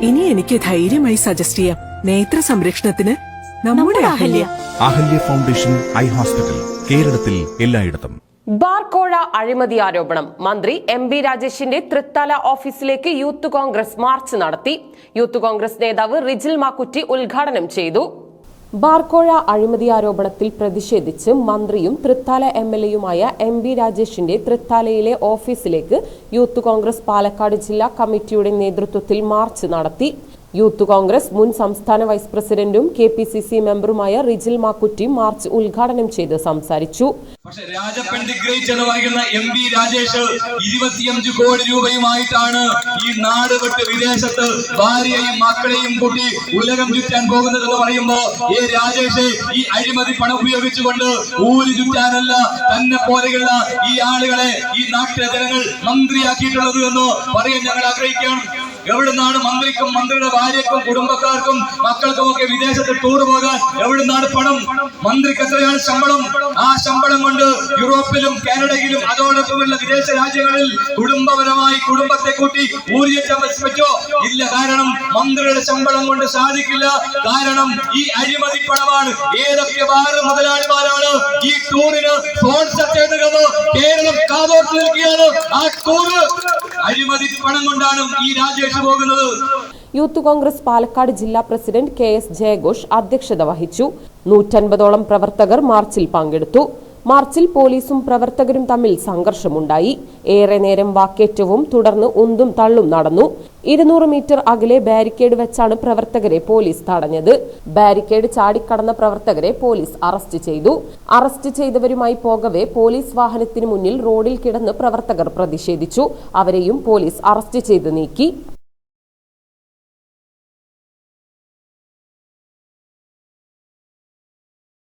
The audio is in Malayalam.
ഇനി എനിക്ക് ധൈര്യമായി സജസ്റ്റ് ചെയ്യാം. നേത്ര സംരക്ഷണത്തിന് നമ്മുടെ Ahalya. Ahalya. Foundation eye hospital കേരളത്തിൽ എല്ലായിടത്തും. ബാർക്കോഴ അഴിമതി ആരോപണം. മന്ത്രി എം ബി രാജേഷിന്റെ തൃത്തല ഓഫീസിലേക്ക് യൂത്ത് കോൺഗ്രസ് മാർച്ച് നടത്തി. യൂത്ത് കോൺഗ്രസ് നേതാവ് റിജിൽ മാക്കുറ്റി ഉദ്ഘാടനം ചെയ്തു. ബാർക്കോഴ അഴിമതി ആരോപണത്തിൽ പ്രതിഷേധിച്ച് മന്ത്രിയും തൃത്താല എം എൽ എയുമായ എം ബി രാജേഷിന്റെ തൃത്താലയിലെ ഓഫീസിലേക്ക് യൂത്ത് കോൺഗ്രസ് പാലക്കാട് ജില്ലാ കമ്മിറ്റിയുടെ നേതൃത്വത്തിൽ മാർച്ച് നടത്തി. യൂത്ത് കോൺഗ്രസ് മുൻ സംസ്ഥാന വൈസ് പ്രസിഡന്റും കെ പി സി സി മെമ്പറുമായ റിജിൽ മാക്കുറ്റി മാർച്ച് ഉദ്ഘാടനം ചെയ്ത് സംസാരിച്ചു. രാജേഷ് ഇരുപത്തിയഞ്ച് കോടി ഈ കൂട്ടി ഉലകം ചുറ്റാൻ എന്ന് രാജേഷ് ഈ തന്നെ ഈ ആളുകളെ ഈ നാട്ടിലെ ജനങ്ങൾ മന്ത്രിയാക്കിയിട്ടുള്ളത് എന്ന് പറയാൻ ഞങ്ങൾ ആഗ്രഹിക്കുകയാണ്. എവിടുന്നാണ് മന്ത്രിക്കും മന്ത്രിയുടെ ഭാര്യക്കും കുടുംബക്കാർക്കും മക്കൾക്കും ഒക്കെ വിദേശത്ത് ടൂർ പോകാൻ എവിടുന്നാണ് പണം? മന്ത്രിക്ക് എത്രയാണ് ശമ്പളം? ആ ശമ്പളം കൊണ്ട് യൂറോപ്പിലും കാനഡയിലും അതോടൊപ്പമുള്ള വിദേശ രാജ്യങ്ങളിൽ കുടുംബപരമായി കുടുംബത്തെ കൂട്ടി ഊർജോ ഇല്ല. കാരണം മന്ത്രിയുടെ ശമ്പളം കൊണ്ട് സാധിക്കില്ല. കാരണം ഈ അഴിമതി പണമാണ്. ഏതൊക്കെ ബാർ മുതലാളിമാരാണ് ഈ ടൂറിന് ആ പണം ഈ രാജേഷ് പോകുന്നത്. യൂത്ത് കോൺഗ്രസ് പാലക്കാട് ജില്ലാ പ്രസിഡന്റ് കെ എസ് ജയഘോഷ് അധ്യക്ഷത വഹിച്ചു. നൂറ്റൻപതോളം പ്രവർത്തകർ മാർച്ചിൽ പങ്കെടുത്തു. മാർച്ചിൽ പോലീസും പ്രവർത്തകരും തമ്മിൽ സംഘർഷമുണ്ടായി. ഏറെ നേരം വാക്കേറ്റവും തുടർന്ന് ഉന്തും തള്ളും നടന്നു. ഇരുന്നൂറ് മീറ്റർ അകലെ ബാരിക്കേഡ് വെച്ചാണ് പ്രവർത്തകരെ പോലീസ് തടഞ്ഞത്. ബാരിക്കേഡ് ചാടിക്കടന്ന പ്രവർത്തകരെ പോലീസ് അറസ്റ്റ് ചെയ്തു. അറസ്റ്റ് ചെയ്തവരുമായി പോകവെ പോലീസ് വാഹനത്തിന് മുന്നിൽ റോഡിൽ കിടന്ന് പ്രവർത്തകർ പ്രതിഷേധിച്ചു. അവരെയും പോലീസ് അറസ്റ്റ് ചെയ്ത് നീക്കി.